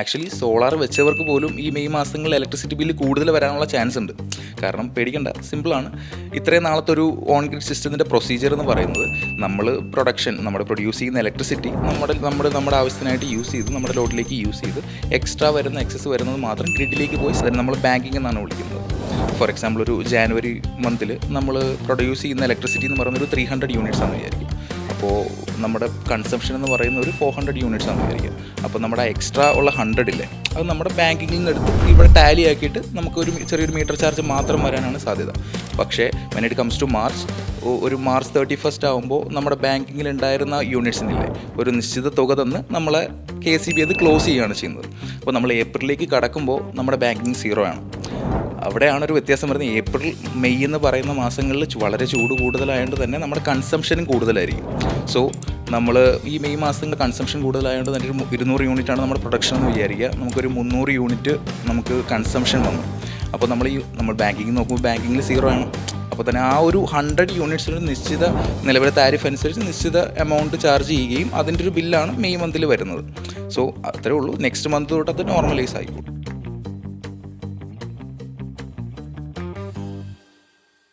Actually solar വെച്ചവർക്ക് പോലും ഈ May മാസങ്ങളിൽ ഇലക്ട്രിസിറ്റി ബില്ല് കൂടുതൽ വരാനുള്ള ചാൻസ് ഉണ്ട്. കാരണം പേടിക്കണ്ട സിമ്പിളാണ് ഇത്രയും നാളത്തെ ഒരു ഓൺ ഗ്രിഡ് സിസ്റ്റത്തിന്റെ പ്രൊസീജിയർ എന്ന് പറയുന്നത് നമ്മൾ പ്രൊഡക്ഷൻ നമ്മുടെ പ്രൊഡ്യൂസ് ചെയ്യുന്ന ഇലക്ട്രിസിറ്റി നമ്മുടെ നമ്മുടെ നമ്മുടെ ആവശ്യത്തിനായിട്ട് യൂസ് ചെയ്ത് നമ്മുടെ ലോഡിലേക്ക് യൂസ് ചെയ്ത് എക്സ്ട്രാ വരുന്ന എക്സസ് വരുന്നത് മാത്രം ഗ്രിഡിലേക്ക് പോയി നമ്മൾ ബാങ്കിങ് എന്നാണ് വിളിക്കുന്നത്. ഫോർ എക്സാമ്പിൾ ഒരു ജാനുവരി മന്തിൽ നമ്മൾ പ്രൊഡ്യൂസ് ചെയ്യുന്ന ഇലക്ട്രിസിറ്റി എന്ന് പറയുന്നത് ഒരു ത്രീ ഹൺഡ്രഡ് യൂണിറ്റ്സ് ആണ് വിചാരിക്കും. അപ്പോൾ നമ്മുടെ കൺസംഷൻ എന്ന് പറയുന്ന ഒരു ഫോർ ഹൺഡ്രഡ് യൂണിറ്റ്സ് ആണ് വിചാരിക്കുക. അപ്പോൾ നമ്മുടെ എക്സ്ട്രാ ഉള്ള ഹൺഡ്രഡ് ഇല്ലേ അത് നമ്മുടെ ബാങ്കിങ്ങിൽ നിന്ന് എടുത്ത് ഇവിടെ ടാലി ആക്കിയിട്ട് നമുക്കൊരു ചെറിയൊരു മീറ്റർ ചാർജ് മാത്രം വരാനാണ് സാധ്യത. പക്ഷേ when it comes to March ഒരു മാർച്ച് തേർട്ടി ഫസ്റ്റ് ആകുമ്പോൾ നമ്മുടെ ബാങ്കിങ്ങിൽ ഉണ്ടായിരുന്ന യൂണിറ്റ്സിനില്ലേ ഒരു നിശ്ചിത തുക തന്ന് നമ്മളെ കെ സി ബി അത് ക്ലോസ് ചെയ്യുകയാണ് ചെയ്യുന്നത്. അപ്പോൾ നമ്മൾ ഏപ്രിലേക്ക് കടക്കുമ്പോൾ നമ്മുടെ ബാങ്കിങ് സീറോ ആണ്. അവിടെയാണ് ഒരു വ്യത്യാസം പറയുന്നത് ഏപ്രിൽ മെയ് എന്ന് പറയുന്ന മാസങ്ങളിൽ വളരെ ചൂട് കൂടുതലായതുകൊണ്ട് തന്നെ നമ്മുടെ കൺസംഷനും കൂടുതലായിരിക്കും. സോ നമ്മൾ ഈ മെയ് മാസത്തിന്റെ കൺസംഷൻ കൂടുതലായതുകൊണ്ട് തന്നെ ഒരു ഇരുന്നൂറ് യൂണിറ്റാണ് നമ്മുടെ പ്രൊഡക്ഷൻ എന്ന് വിചാരിക്കുക നമുക്കൊരു മുന്നൂറ് യൂണിറ്റ് നമുക്ക് കൺസംഷൻ വന്നു. അപ്പോൾ നമ്മൾ ഈ നമ്മൾ ബാങ്കിങ് നോക്കുമ്പോൾ ബാങ്കിങ്ങിൽ സീറോ ആണ്. അപ്പോൾ തന്നെ ആ ഒരു ഹൺഡ്രഡ് യൂണിറ്റ്സിന് നിശ്ചിത നിലവിലെ താരിഫ് അനുസരിച്ച് നിശ്ചിത എമൗണ്ട് ചാർജ് ചെയ്യുകയും അതിന്റെ ഒരു ബില്ലാണ് മെയ് മന്തിൽ വരുന്നത്. സോ അത്രേ ഉള്ളൂ. നെക്സ്റ്റ് മന്ത് തൊട്ട് അത് നോർമലൈസ് ആയിക്കോളും